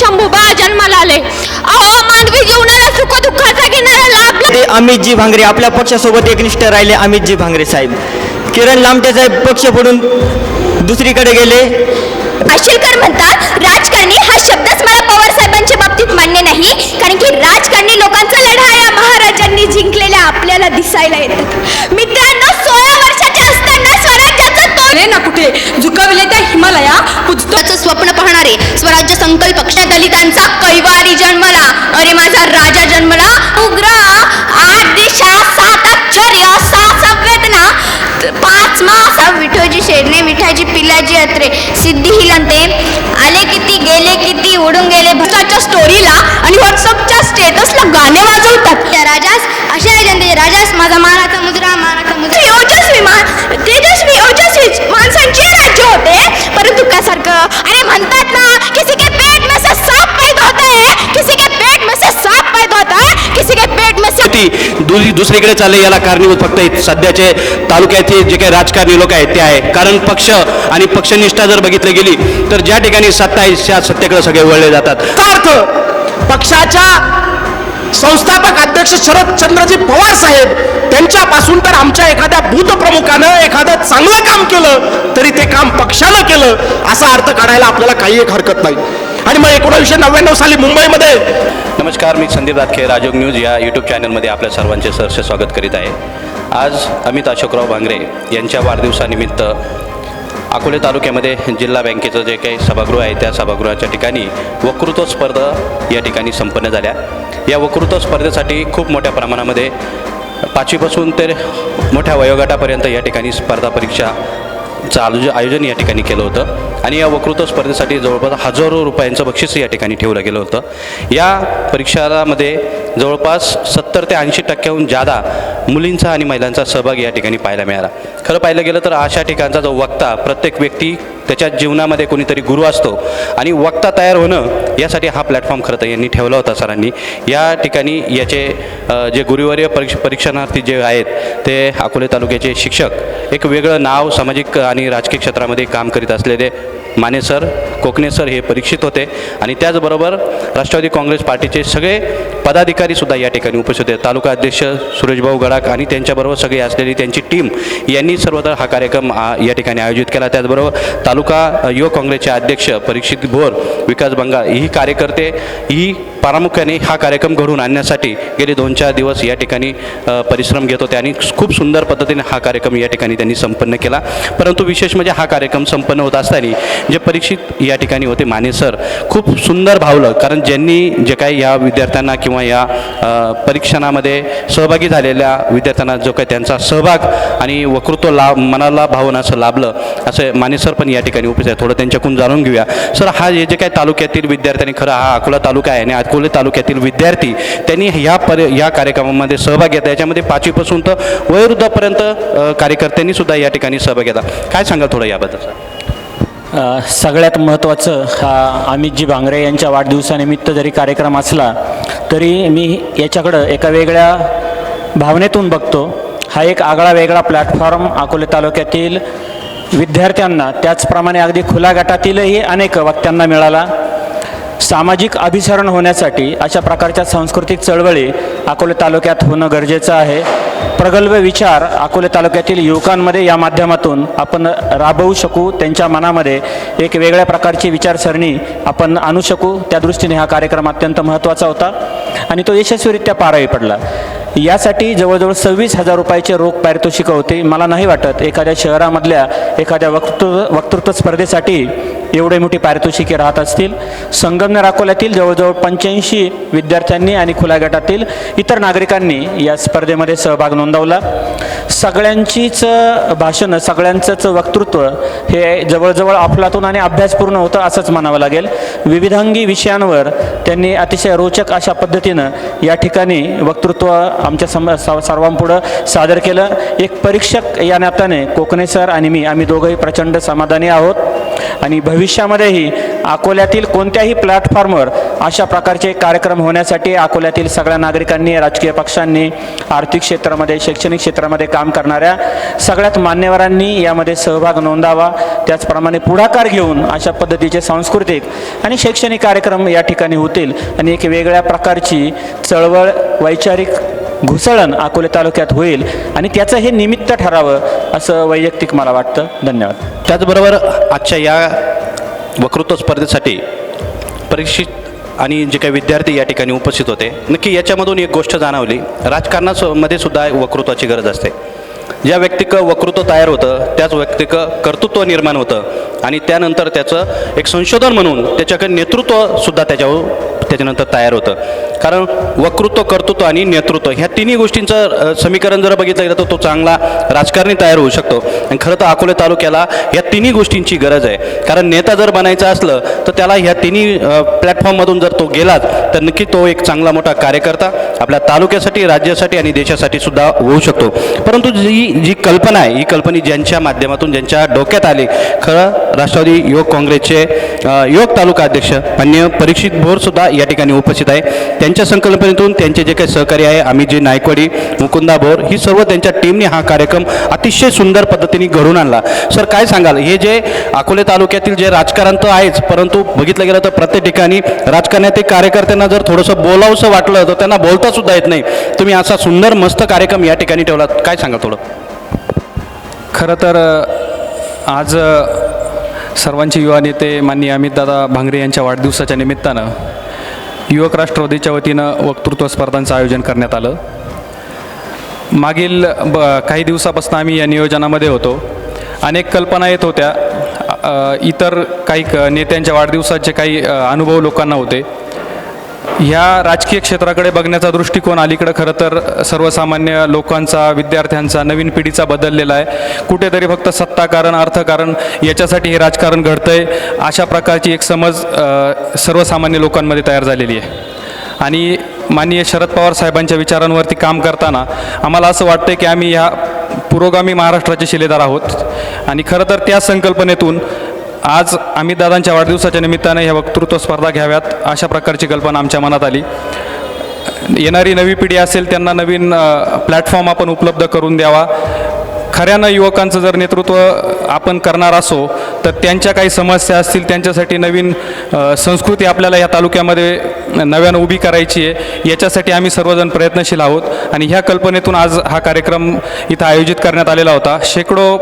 शंभूबा जन्माला आले. अहो मानवी जीवनाला सुख दुःखाचा घेणारा लाभ ते अमितजी भांगरे आपल्या पक्षासोबत एकनिष्ठ राहिले अमितजी भांगरे साहेब. किरण लामटे साहेब पक्ष पडून दुसरीकडे गेले. आशिलकर म्हणतात राजकारणी हा शब्दच मला पवार साहेबांच्या बाबतीत मान्य नाही. कारण की राजकारणी लोकांचा लढा या महाराजांनी जिंकलेल्या आपल्याला दिसायला येतात मित्रांनो स्वराज्याचं ना कुठे? झुकविले त्या हिमालया? पुजतोच स्वप्न पाहणारे स्वराज्य संकल्प पक्षा दलितांचा कैवारी जन्मला. अरे माझा राजा जन्मला. उग्र आठ दिशा सात आश्चर्य सात संवेदना पाच मास विठोजी शेरणे विठाची पिलाजी अत्रे सिद्धी हिलंते. आले किती गेले किती उडून गेले. भक्ताच्या स्टोरीला आणि व्हॉट्सअपच्या स्टेटसला गाणे वाजवतात. त्या राजास अशा आहे राजास माझा मानाचा माणसांचे राज्य होते. परंतु काय सारखं अरे म्हणतात ना किसी के पेट में से सांप पैदा होता है. किसी के पेट में से सांप पैदा होता है. किसी के पेट में से ती दुरी दुसरीकडे चालले याला कारणीभूत फक्त सध्याचे तालुक्याचे जे काही राजकारणी लोक आहेत ते आहे. कारण पक्ष आणि पक्षनिष्ठा जर बघितली गेली तर ज्या ठिकाणी सत्ता आहे त्या सत्तेकडे सगळे वळले जातात. का अर्थ पक्षाच्या संस्थापक अध्यक्ष शरदचंद्रजी पवार साहेब त्यांच्यापासून तर आमच्या एखाद्या भूतप्रमुखानं एखादं चांगलं काम केलं तरी ते काम पक्षानं केलं असा अर्थ काढायला आपल्याला काही एक हरकत नाही. आणि मग एकोणीसशे नव्याण्णव साली मुंबईमध्ये नमस्कार मी संदीप दातखे राजोग न्यूज या यूट्यूब चॅनलमध्ये आपल्या सर्वांचे सहर्ष स्वागत करीत आहे. आज अमित अशोकराव भांगरे यांच्या वाढदिवसानिमित्त अकोले तालुक्यामध्ये जिल्हा बँकेचं जे काही सभागृह आहे त्या सभागृहाच्या ठिकाणी वक्तृत्व स्पर्धा या ठिकाणी संपन्न झाल्या. या वक्तृत्व स्पर्धेसाठी खूप मोठ्या प्रमाणामध्ये पाचवीपासून ते मोठ्या वयोगटापर्यंत या ठिकाणी स्पर्धा परीक्षा चं आयोज आयोजन या ठिकाणी केलं होतं. आणि या वक्तृत्व स्पर्धेसाठी जवळपास हजारो रुपयांचं बक्षीस या ठिकाणी ठेवलं गेलं होतं. या परीक्षामध्ये जवळपास सत्तर ते ऐंशी टक्क्याहून जादा मुलींचा आणि महिलांचा सहभाग या ठिकाणी पाहायला मिळाला. खरं पाहिलं गेलं तर अशा ठिकाणचा जो वक्ता प्रत्येक व्यक्ती त्याच्या जीवनामध्ये कोणीतरी गुरु असतो आणि वक्ता तयार होणं यासाठी हा प्लॅटफॉर्म खरं तर यांनी ठेवला होता सरांनी. या ठिकाणी याचे जे गुरुवर्य परीक्ष परीक्षणार्थी जे आहेत ते अकोले तालुक्याचे शिक्षक एक वेगळं नाव सामाजिक आणि राजकीय क्षेत्रामध्ये काम करीत असलेले माने सर कोकणे सर हे परीक्षित होते. आणि त्याचबरोबर राष्ट्रवादी काँग्रेस पार्टीचे सगळे पदाधिकारीसुद्धा या ठिकाणी उपस्थित होते. तालुका अध्यक्ष सुरेशभाऊ गडाख आणि त्यांच्याबरोबर सगळी असलेली त्यांची टीम यांनी सर्वत्र हा कार्यक्रम या ठिकाणी आयोजित केला. त्याचबरोबर तालुका युवक काँग्रेसचे अध्यक्ष परीक्षित भोर विकास बंगाळ ही कार्यकर्ते ही प्रामुख्याने हा कार्यक्रम घडवून आणण्यासाठी गेले दोन चार दिवस या ठिकाणी परिश्रम घेत होते आणि खूप सुंदर पद्धतीने हा कार्यक्रम या ठिकाणी त्यांनी संपन्न केला. परंतु विशेष म्हणजे हा कार्यक्रम संपन्न होत असताना जे परीक्षित या ठिकाणी होते माने सर खूप सुंदर भावलं. कारण ज्यांनी जे काही या विद्यार्थ्यांना किंवा या परीक्षणामध्ये सहभागी झालेल्या विद्यार्थ्यांना जो काही त्यांचा सहभाग आणि वक्तृत्व लाभ मनाला भावून असं लाभलं असं माने सर पण या ठिकाणी उपस्थित आहे थोडं त्यांच्याकडून जाणून घेऊया. सर हा हे जे काही तालुक्यातील विद्यार्थ्यांनी खरं हा अकोला तालुका आहे आणि अकोले तालुक्यातील विद्यार्थी त्यांनी ह्या पर या कार्यक्रमामध्ये सहभाग घेतला याच्यामध्ये पाचवीपासून तर वयोवृद्धापर्यंत कार्यकर्त्यांनी सुद्धा या ठिकाणी सहभाग घेतला काय सांगाल थोडं याबद्दल सर? सगळ्यात महत्त्वाचं हा अमितजी भांगरे यांच्या वाढदिवसानिमित्त जरी कार्यक्रम असला तरी मी याच्याकडं एका वेगळ्या भावनेतून बघतो. हा एक आगळा वेगळा प्लॅटफॉर्म अकोले तालुक्यातील विद्यार्थ्यांना त्याचप्रमाणे अगदी खुल्या गटातीलही अनेक वक्त्यांना मिळाला. सामाजिक अभिसरण होण्यासाठी अशा प्रकारच्या सांस्कृतिक चळवळी अकोले तालुक्यात होणं गरजेचं आहे. प्रगल्भ विचार अकोले तालुक्यातील युवकांमध्ये या माध्यमातून आपण राबवू शकू त्यांच्या मनामध्ये एक वेगळ्या प्रकारची विचारसरणी आपण आणू शकू. त्या दृष्टीने हा कार्यक्रम अत्यंत महत्त्वाचा होता आणि तो यशस्वीरित्या पारावी पडला. यासाठी जवळजवळ सव्वीस हजार रुपयाचे रोख पारितोषिक होते. मला नाही वाटत एखाद्या शहरामधल्या एखाद्या वक्तृत्व वक्तृत्व स्पर्धेसाठी एवढे मोठी पारितोषिके राहत असतील. संगमनेर अकोल्यातील जवळजवळ पंच्याऐंशी विद्यार्थ्यांनी आणि खुल्या गटातील इतर नागरिकांनी या स्पर्धेमध्ये सहभाग नोंदवला. सगळ्यांचीच भाषणं सगळ्यांचंच वक्तृत्व हे जवळजवळ अफलातून आणि अभ्यासपूर्ण होतं असंच म्हणावं लागेल. विविधांगी विषयांवर त्यांनी अतिशय रोचक अशा पद्धतीनं या ठिकाणी वक्तृत्व आमच्या सम सर्वांपुढं सादर केलं. एक परीक्षक या नात्याने कोकणे सर आणि मी आम्ही दोघंही प्रचंड समाधानी आहोत. आणि भविष्यामध्येही अकोल्यातील कोणत्याही प्लॅटफॉर्मवर अशा प्रकारचे कार्यक्रम होण्यासाठी अकोल्यातील सगळ्या नागरिकांनी राजकीय पक्षांनी आर्थिक क्षेत्रामध्ये शैक्षणिक क्षेत्रामध्ये काम करणाऱ्या सगळ्यात मान्यवरांनी यामध्ये सहभाग नोंदावा. त्याचप्रमाणे पुढाकार घेऊन अशा पद्धतीचे सांस्कृतिक आणि शैक्षणिक कार्यक्रम या ठिकाणी होतील. आणि एक वेगळ्या प्रकारची चळवळ वैचारिक घुसळण अकोले तालुक्यात होईल आणि त्याचं हे निमित्त ठरावं असं वैयक्तिक मला वाटतं. धन्यवाद. त्याचबरोबर आजच्या या वक्तृत्व स्पर्धेसाठी परीक्षित आणि जे काही विद्यार्थी या ठिकाणी उपस्थित होते नक्की याच्यामधून एक गोष्ट जाणवली. राजकारणामध्ये सुद्धा वक्तृत्वाची गरज असते. ज्या व्यक्तिक वक्तृत्व तयार होतं त्याच व्यक्तिक कर्तृत्व निर्माण होतं आणि त्यानंतर त्याचं एक संशोधन म्हणून त्याच्याकडे नेतृत्वसुद्धा त्याच्यावर त्याच्यानंतर तयार होतं. कारण वक्तृत्व कर्तृत्व आणि नेतृत्व ह्या तिन्ही गोष्टींचं समीकरण जर बघितलं गेलं तर तो चांगला राजकारणी तयार होऊ शकतो. आणि खरं तर अकोले तालुक्याला या तिन्ही गोष्टींची गरज आहे. कारण नेता जर बनायचं असलं तर त्याला ह्या तिन्ही प्लॅटफॉर्ममधून जर तो गेलाच तर नक्की तो एक चांगला मोठा कार्यकर्ता आपल्या तालुक्यासाठी राज्यासाठी आणि देशासाठी सुद्धा होऊ शकतो. परंतु जी जी कल्पना आहे ही कल्पना ज्यांच्या माध्यमातून ज्यांच्या डोक्यात आली खरं राष्ट्रवादी युवक काँग्रेसचे युवक तालुका अध्यक्ष मान्य परीक्षित भोरसुद्धा या ठिकाणी उपस्थित आहे. त्यांच्या संकल्पनेतून त्यांचे जे काही सहकारी आहे आम्ही जे नायकवाडी मुकुंदा भोर ही सर्व त्यांच्या टीमने हा कार्यक्रम अतिशय सुंदर पद्धतीने घडून आणला. सर काय सांगाल? हे जे अकोले तालुक्यातील जे राजकारण तर आहेच परंतु बघितलं गेलं तर प्रत्येक ठिकाणी राजकारणातील कार्यकर्त्यांना जर थोडंसं बोलावंसं वाटलं तर त्यांना बोलता सुद्धा येत नाही. तुम्ही असा सुंदर मस्त कार्यक्रम या ठिकाणी ठेवला काय सांगा थोडं? खरं तर आज सर्वांचे युवा नेते माननीय अमितदादा भांगरे यांच्या वाढदिवसाच्या निमित्तानं युवक राष्ट्रवादीच्या वतीनं वक्तृत्व स्पर्धांचं आयोजन करण्यात आलं. मागील ब काही दिवसापासून आम्ही या नियोजनामध्ये होतो. अनेक कल्पना येत होत्या. इतर काही क नेत्यांच्या वाढदिवसाचे काही अनुभव लोकांना होते. ह्या राजकीय क्षेत्राकडे बघण्याचा दृष्टिकोन अलीकडं खरं तर सर्वसामान्य लोकांचा विद्यार्थ्यांचा नवीन पिढीचा बदललेला आहे. कुठेतरी फक्त सत्ताकारण अर्थकारण याच्यासाठी हे राजकारण घडतंय. अशा प्रकारची एक समज सर्वसामान्य लोकांमध्ये तयार झालेली आहे. आणि माननीय शरद पवार साहेबांच्या विचारांवरती काम करताना आम्हाला असं वाटतं की आम्ही ह्या पुरोगामी महाराष्ट्राचे शिलेदार आहोत. आणि खरं तर त्या संकल्पनेतून आज आम्ही दादांच्या वाढदिवसाच्या निमित्ताने ह्या वक्तृत्व स्पर्धा घ्याव्यात अशा प्रकारची कल्पना आमच्या मनात आली. येणारी नवी पिढी असेल त्यांना नवीन प्लॅटफॉर्म आपण उपलब्ध करून द्यावा. खऱ्यानं युवकांचं जर नेतृत्व आपण करणार असो तर त्यांच्या काही समस्या असतील त्यांच्यासाठी नवीन संस्कृती आपल्याला या तालुक्यामध्ये नव्यानं उभी करायची आहे याच्यासाठी आम्ही सर्वजण प्रयत्नशील आहोत. आणि ह्या कल्पनेतून आज हा कार्यक्रम इथं आयोजित करण्यात आलेला होता. शेकडो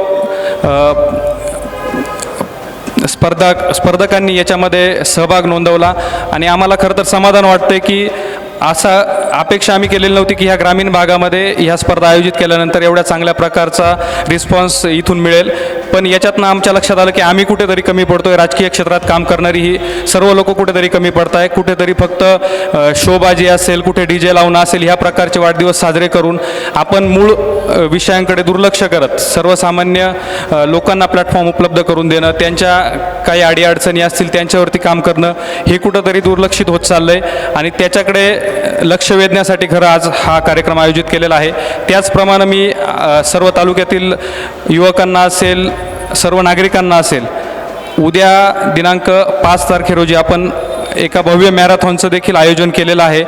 स्पर्धक स्पर्धकांनी याच्यामध्ये सहभाग नोंदवला. आणि आम्हाला खरं तर समाधान वाटतं की असा अपेक्षा आम्ही केलेली नव्हती की ह्या ग्रामीण भागामध्ये ह्या स्पर्धा आयोजित केल्यानंतर एवढ्या चांगल्या प्रकारचा रिस्पॉन्स इथून मिळेल. पण याच्यातनं आमच्या लक्षात आलं की आम्ही कुठेतरी कमी पडतोय. राजकीय क्षेत्रात काम करणारी ही सर्व लोक कुठेतरी कमी पडत आहे कुठेतरी फक्त शोबाजी असेल कुठे डी जे लावणं असेल ह्या प्रकारचे वाढदिवस साजरे करून आपण मूळ विषयांकडे दुर्लक्ष करत सर्वसामान्य लोकांना प्लॅटफॉर्म उपलब्ध करून देणं त्यांच्या काही अडीअडचणी असतील त्यांच्यावरती काम करणं हे कुठंतरी दुर्लक्षित होत चाललं आहे आणि त्याच्याकडे लक्ष वेधण्यासाठी खरं आज हा कार्यक्रम आयोजित केलेला आहे. त्याचप्रमाणे मी सर्व तालुक्यातील युवकांना असेल सर्व नागरिकांना असेल उद्या दिनांक पाच तारखे रोजी आपण एका भव्य मॅरेथॉनचं देखील आयोजन केलेलं आहे.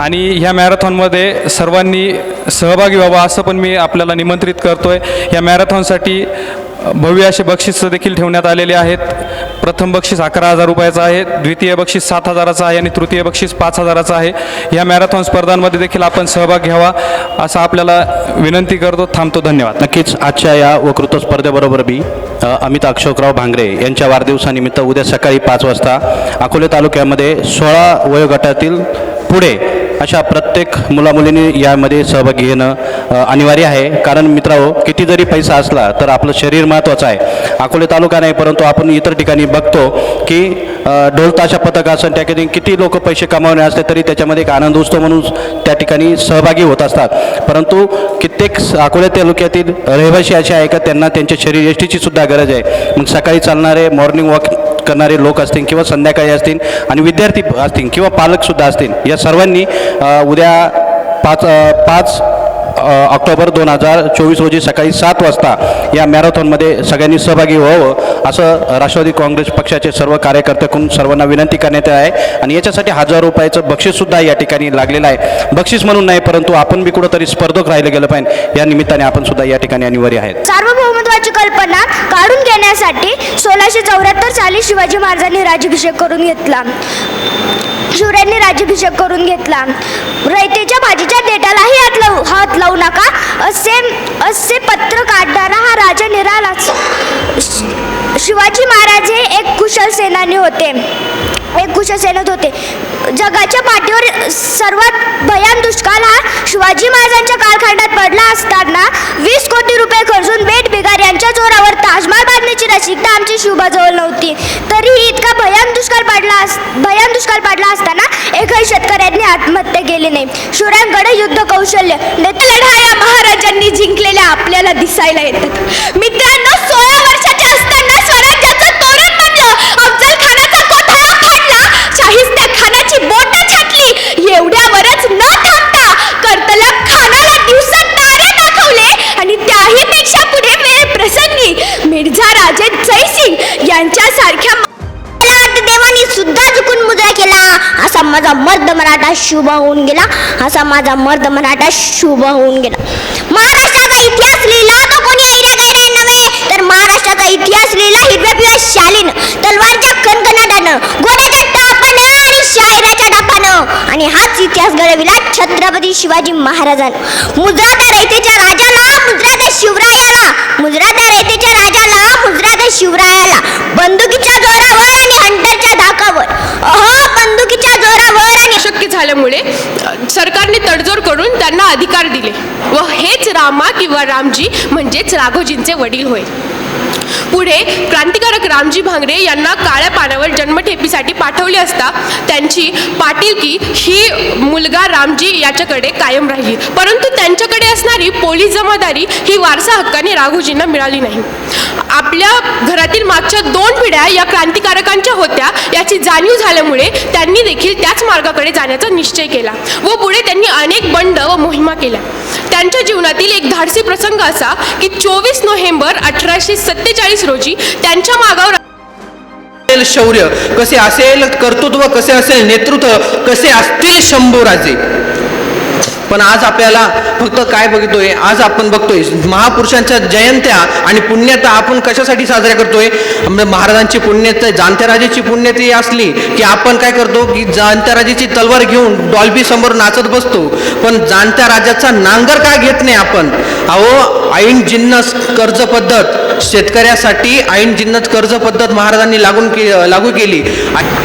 आणि ह्या मॅरेथॉनमध्ये सर्वांनी सहभागी व्हावा असं पण मी आपल्याला निमंत्रित करतो आहे या मॅरेथॉनसाठी भव्य असे बक्षीसं देखील ठेवण्यात आलेले आहेत. प्रथम बक्षीस अकरा हजार रुपयाचं आहे द्वितीय बक्षीस सात हजाराचं आहे आणि तृतीय बक्षीस पाच हजाराचं आहे. या मॅरेथॉन स्पर्धांमध्ये देखील आपण सहभाग घ्यावा असं आपल्याला विनंती करतो. थांबतो धन्यवाद. नक्कीच आजच्या या वक्तृत्व स्पर्धेबरोबर बी अमित अक्षोकराव भांगरे यांच्या वाढदिवसानिमित्त उद्या सकाळी पाच वाजता अकोले तालुक्यामध्ये सोळा वयोगटातील पुढे अशा प्रत्येक मुलामुलींनी यामध्ये सहभाग घेणं अनिवार्य आहे. कारण मित्रांनो किती जरी पैसा असला तर आपलं शरीर महत्त्वाचं आहे. अकोले तालुका नाही परंतु आपण इतर ठिकाणी बघतो की अ, ढोल ताशा पथक असं त्या ठिकाणी किती लोक पैसे कमावणे असले तरी त्याच्यामध्ये एक आनंद उत्सव म्हणून त्या ठिकाणी सहभागी होत असतात. परंतु कित्येक स- अकोले तालुक्यातील रहिवासी असे आहे का त्यांना त्यांच्या शरीर एष्टीची सुद्धा गरज आहे. मग सकाळी चालणारे मॉर्निंग वॉक करणारे लोक असतील किंवा संध्याकाळी असतील आणि विद्यार्थी असतील किंवा पालकसुद्धा असतील या सर्वांनी उद्या पाच पाच ऑक्टोबर दोन हजार चोवीस रोजी सकाळी सात वाजता या मॅरेथॉनमध्ये सगळ्यांनी सहभागी व्हावं असं राष्ट्रवादी काँग्रेस पक्षाचे सर्व कार्यकर्त्याकडून सर्वांना विनंती करण्यात आहे. आणि याच्यासाठी हजार रुपयाचं बक्षीससुद्धा या ठिकाणी लागलेलं आहे. बक्षीस म्हणून नाही परंतु आपण बी कुठंतरी स्पर्धक राहिलं गेलं पाहिजे. या निमित्ताने आपण सुद्धा या ठिकाणी अनिवार्य आहेत. सार्वभौमत्वाची कल्पना काढून घेण्यासाठी सोळाशे चौऱ्याहत्तर साली शिवाजी महाराजांनी राज्याभिषेक करून घेतला. शिवरायांनी राज्याभिषेक करून घेतला. रयतेच्या भाजीच्या देटालाही हात लावू हात लावू नका. असे असे पत्र काढणारा हा राजा निरालाच. शिवाजी महाराज हे एक कुशल सेनानी होते. एक कुशल सेनात होते. जगाच्या पाठीवर सर्वात भयान दुष्काळ हा शिवाजी महाराजांच्या कालखंडात पडला असताना वीस कोटी रुपये खर्चून बेट बिगार यांच्या जोरावर ताजमहाल बांधण्याची रसिकता आमची शिवबाजवळ नव्हती. तरीही इतका भयान दुष्काळ पडला अस भयान दुष्काळ पडला असताना एकही शेतकऱ्यांनी आत्महत्या केली नाही. शिवरायांकडे युद्ध कौशल्य नेता लढा या महाराजांनी जिंकलेल्या आपल्याला दिसायला येतात मित्रांनो सोळा वर्षाचे असताना स्वराज्याचं तोरण बनलं. अफजल खानाचा कोथळा फाडला शाहिस्त्या खानाची बोट छाटली. एवढ्यावरच न थांबता कर्तल्या खानाला दिवसात तारे दाखवले. आणि त्याही पेक्षा पुढे वेळ प्रसंगी. मिर्झा राजे जयसिंग यांच्यासारख्या माझा मर्द मराठा शुभ होऊन गेला. असा माझा मर्द मराठा शुभ होऊन गेला. महाराष्ट्राचा इतिहास लिहिला तो कोणी ऐऱ्या गैऱ्या नव्हे? तर महाराष्ट्राचा इतिहास लिहिला हिरव्या पिवळ्या शालीन. तलवारच्या कणकणाटानं घोड्याच्या टापानं आणि शायराच्या टापानं आणि हाच इतिहास घडविला छत्रपती शिवाजी महाराजांनी. मुद्रा त्या रयतेच्या राजाला मुद्रा त्या शिवरायाला. मुद्रा त्या रयतेच्या राजाला मुद्रा त्या शिवरायाला. बंदुकीच्या जोरावर आणि हंटरच्या धाकावर अहो बंदुकीच्या जोरावर झाल्यामुळे सरकारने तडजोड करून त्यांना अधिकार दिले. व हेच रामा किंवा रामजी म्हणजेच राघोजींचे वडील होय. पुढे क्रांतिकारक रामजी भांगरे यांना काळ्या पाण्यावर जन्मठेपीसाठी पाठवले असता त्यांची पाटीलकी ही मुलगा रामजी याच्याकडे कायम राहिली. परंतु त्यांच्याकडे असणारी पोलीस जमादारी ही वारसा हक्काने राघोजींना मिळाली नाही. आपल्या घरातील मागच्या दोन पिढ्या या क्रांतिकारकांच्या होत्या याची जाणीव झाल्यामुळे त्यांनी देखील त्याच मार्गाकडे जाण्याचा निश्चय केला व पुढे त्यांनी अनेक बंड व मोहिमा केल्या. त्यांच्या जीवनातील एक धाडसी प्रसंग असा की चोवीस नोव्हेंबर अठराशे सत्तेचाळीस रोजी त्यांच्या मागावर शौर्य कसे असेल कर्तृत्व कसे असेल नेतृत्व कसे असतील शंभूराजे? पण आज आपल्याला फक्त काय बघतोय? आज आपण बघतोय महापुरुषांच्या जयंत्या आणि पुण्यता आपण कशासाठी साजऱ्या करतोय? म्हणजे महाराजांची पुण्यता जाणत्या राजाची पुण्यती असली की आपण काय करतो? की जाणत्याराजेची तलवार घेऊन डॉल्बी समोर नाचत बसतो. पण जाणत्या राजाचा नांगर का घेत नाही आपण? अहो ऐन जिन्नस कर्ज पद्धत शेतकऱ्यासाठी ऐन जिन्नस कर्ज पद्धत महाराजांनी लागून के लागू केली.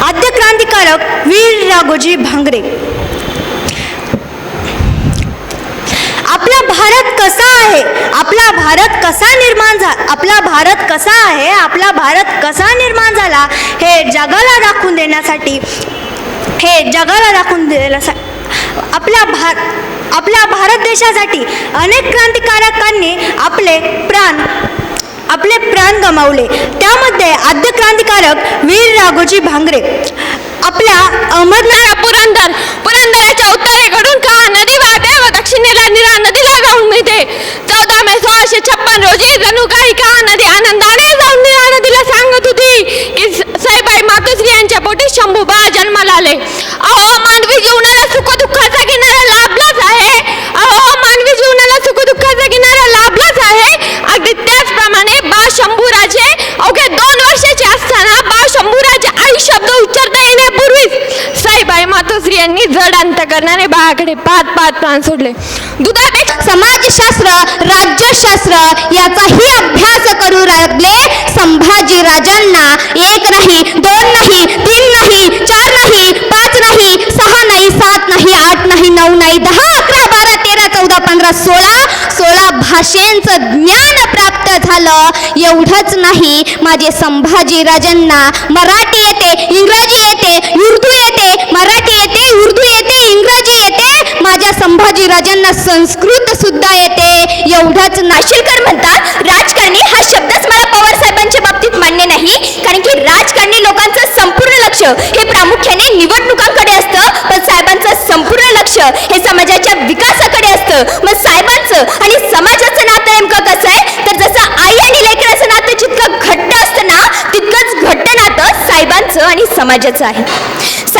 आद्य क्रांतिकारक वीर राघोजी भांगरे आपला भारत कसा आहे? आपला भारत कसा निर्माण झाला आपला भारत कसा आहे? आपला भारत कसा निर्माण झाला? हे जगाला दाखवून देण्यासाठी हे जगाला दाखवून देण्यासाठी आपल्या भार आपल्या भारत देशासाठी अनेक क्रांतिकारकांनी आपले प्राण आपले प्राण गमावले. त्यामध्ये आद्य क्रांतिकारक वीर राघोजी भांगरे आपल्या अहमदनगर पुरंदर पुरंदराच्या उत्तरेकडून का नदी वाहते व दक्षिणेला निरा नदीला जाऊन मिळते? चौदा मे सोळाशे छप्पन रोजी जणू काही का नदी आनंदाने जाऊन निरा नदीला सांगत होती? की साईबाई मातोश्री यांच्या पोटी शंभूबा जन्माला आले. अहो मानवी जीवनाला सुख दुःखाचा किनारा लाभलाच आहे. अहो मानवी जीवनाला सुख दुःखाचा किनारा लाभलाच आहे अगदी त्याचप्रमाणे बा शंभूराजे अवघ्या दोन वर्षाचे असताना बा शंभूराजे आई शब्द उच्चारता येण्यापूर्वीच साईबाई मातोश्री यांनी जड अंतकरणाने बाळाकडे पाच पाच प्राण सोडले. दुधाने समाजशास्त्र राज्यशास्त्र याचाही अभ्यास करू लागले. संभाजी राजांना एक नाही दोन नाही तीन नाही चार नाही पाच नाही सहा नाही सात नाही आठ नाही नऊ नाही दहा अकरा बारा तेरा चौदा पंधरा सोळा सोळा भाषेंचं ज्ञान प्राप्त झालं. एवढंच नाही माझे संभाजी राजांना मराठी येते इंग्रजी येते उर्दू येते मराठी उर्दू येते इंग्रजी येते माझ्या संभाजी राजांना संस्कृत सुद्धा येते. एवढंच नाशिलकर म्हणतात राजकारणी हा शब्दच मला पवार साहेबांच्या बाबतीत मान्य नाही. कारण की राजकारणी लोकांचं संपूर्ण लक्ष हे प्रामुख्याने निवडणुकांकडे असतं पण साहेबांचं संपूर्ण लक्ष हे समाजाच्या विकासाकडे असतं. मग साहेबांचं साहेबांचं आणि समाजाचं नातं नेमकं कसं आहे? तर जसं आई आणि लेकराचं नातं जितकं घट्ट असतं ना तितकंच घट्ट नातं साहेबांचं आणि समाजाचं आहे.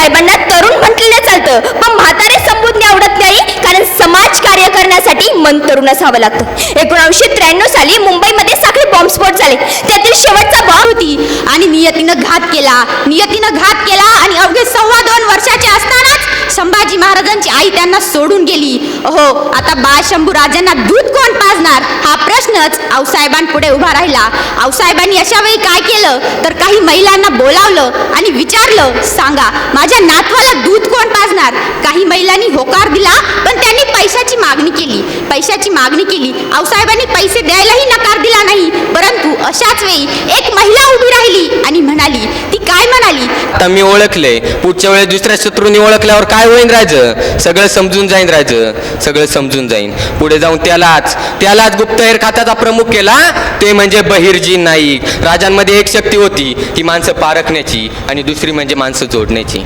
साहेबांना तरुण म्हटलेलं चालतं. पण म्हातारे संबोधणे आवडत नाही कारण समाज कार्य करण्यासाठी मन तरुण असावं लागतं. एकोणीसशे त्र्याण्णव साली मुंबईमध्ये साखळी बॉम्बस्फोट झाले. त्यातील शेवटचा बॉम्ब होती. आणि नियतीनं घात केला. नियतीनं घात केला आणि अवघे सव्वा दोन वर्षाचे असतानाच संभाजी महाराजांची आई त्यांना सोडून गेली. हो आता बाळशंभू राजांना दूध कोण पाजणार? हा प्रश्नच आऊसाहेबांपुढे उभा राहिला. आऊसाहेबांनी अशा वेळी काय केलं? तर काही महिलांना बोलावलं आणि विचारलं सांगा माझ्या नातवाला दूध कोण पाजणार? काही महिलांनी होकार दिला पण त्यांनी पैशाची मागणी केली. पैशाची मागणी केली. आऊसाहेबांनी पैसे द्यायलाही नकार दिला नाही. परंतु अशाच वेळी एक महिला उभी राहिली आणि म्हणाली ती काय म्हणाली? आता मी ओळखले. पुढच्या वेळेस दुसऱ्या शत्रूंनी ओळखल्यावर काय होईन राज? सगळं समजून जाईन राज. सगळं समजून जाईन. पुढे जाऊन त्यालाच त्यालाच गुप्तहेर खात्याचा प्रमुख केला. ते म्हणजे बहिर्जी नाईक. राजांमध्ये एक शक्ती होती ती माणसं पारखण्याची आणि दुसरी म्हणजे माणसं जोडण्याची.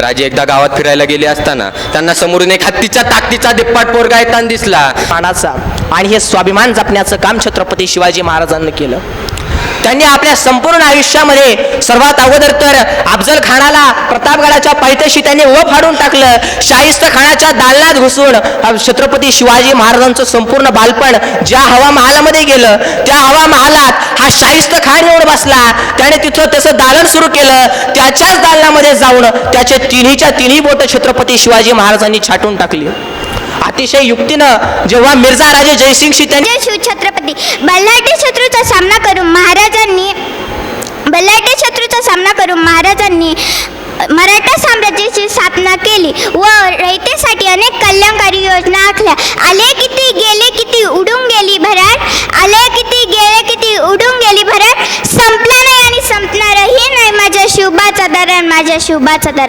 राजे एकदा गावात फिरायला गेले असताना त्यांना समोरून एक हत्तीच्या ताकदीचा दिप्पा पोरगा येताना दिसला. मानाचा आणि हे स्वाभिमान जपण्याचं काम छत्रपती शिवाजी महाराजांनी केलं. त्यांनी आपल्या संपूर्ण आयुष्यामध्ये सर्वात अगोदर तर अफजल खानाला प्रतापगडाच्या पायथ्याशी त्यांनी व फाडून टाकलं. शाहिस्त खानाच्या दालनात घुसून छत्रपती शिवाजी महाराजांचं संपूर्ण बालपण ज्या हवा महालामध्ये गेलं त्या हवा महालात हा शाहिस्त खान येऊन बसला. त्याने तिथं त्याचं दालन सुरू केलं. त्याच्याच दालनामध्ये जाऊन त्याचे तिन्हीच्या तिन्ही बोट छत्रपती शिवाजी महाराजांनी छाटून टाकली. अतिशय युक्तीनं जेव्हा मिर्झा राजे जयसिंगशी त्यांनी शिवछत्रपती छत्रपती. शत्रूचा सामना करून महाराजांनी बलाढ्य शत्रूचा सामना करून महाराजांनी मराठा साम्राज्याची स्थापना केली व रयतेसाठी अनेक कल्याणकारी योजना आखल्या. आले किती गेले किती उडून गेली भराट आले किती गेले किती उडून गेली भराट संपला नाही आणि संपणारही नाही माझ्या शिवबाचा दरण माझ्या शिवबाचा दरण